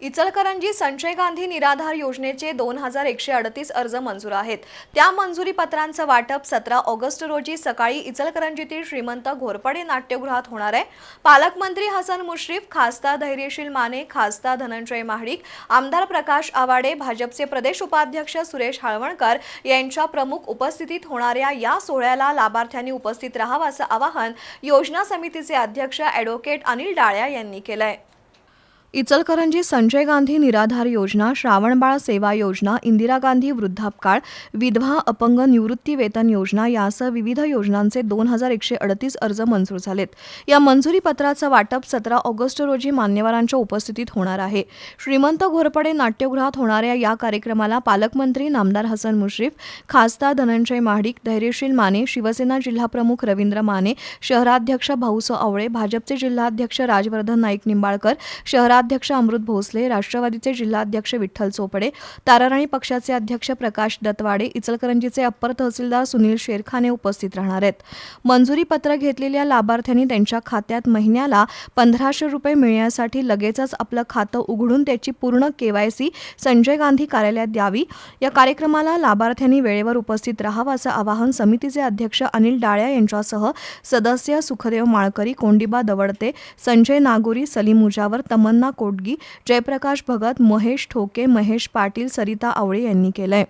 इचलकरंजी संजय गांधी निराधार योजनेचे दोन हजार एकशे अडतीस अर्ज मंजूर आहेत. त्या मंजुरी पत्रांचं वाटप सतरा ऑगस्ट रोजी सकाळी इचलकरंजीतील श्रीमंत घोरपडे नाट्यगृहात होणार आहे. पालकमंत्री हसन मुश्रीफ खासदार धैर्यशील माने खासदार धनंजय महाडिक आमदार प्रकाश आवाडे भाजपचे प्रदेश उपाध्यक्ष सुरेश हाळवणकर यांच्या प्रमुख उपस्थितीत होणाऱ्या या सोहळ्याला लाभार्थ्यांनी उपस्थित राहावं असं आवाहन योजना समितीचे अध्यक्ष ॲडव्होकेट अनिल डाळ्या यांनी केलंय. इचलकरंजी संजय गांधी निराधार योजना श्रावणबाळ सेवा योजना इंदिरा गांधी वृद्धापकाळ विधवा अपंग निवृत्ती वेतन योजना यासह विविध योजनांचे दोन हजार एकशे अडतीस अर्ज मंजूर झालेत. या मंजुरी पत्राचं वाटप सतरा ऑगस्ट रोजी मान्यवरांच्या उपस्थितीत होणार आहे. श्रीमंत घोरपडे नाट्यगृहात होणाऱ्या या कार्यक्रमाला पालकमंत्री नामदार हसन मुश्रीफ खासदार धनंजय महाडिक धैर्यशील माने शिवसेना जिल्हाप्रमुख रवींद्र माने शहराध्यक्ष भाऊसो आवळे भाजपचे जिल्हाध्यक्ष राजवर्धन नाईक निंबाळकर शहरात जिल्हाध्यक्ष अमृत भोसले राष्ट्रवादीचे जिल्हाध्यक्ष विठ्ठल चोपडे ताराराणी पक्षाचे अध्यक्ष प्रकाश दत्वाडे इचलकरंजीचे अप्पर तहसीलदार सुनील शेरखाने उपस्थित राहणार आहेत. मंजुरी पत्र घेतलेल्या लाभार्थ्यांनी त्यांच्या खात्यात महिन्याला पंधराशे रुपये मिळण्यासाठी लगेचच आपलं खातं उघडून त्याची पूर्ण केवायसी संजय गांधी कार्यालयात द्यावी. या कार्यक्रमाला लाभार्थ्यांनी वेळेवर उपस्थित राहावं असं आवाहन समितीचे अध्यक्ष अनिल डाळ्या यांच्यासह सदस्य सुखदेव माळकरी कोंडिबा दवडते संजय नागोरी सलीम मुजावर तमन्ना कोटगी जयप्रकाश भगत महेश ठोके महेश पाटील सरिता आवळे यांनी केलंय.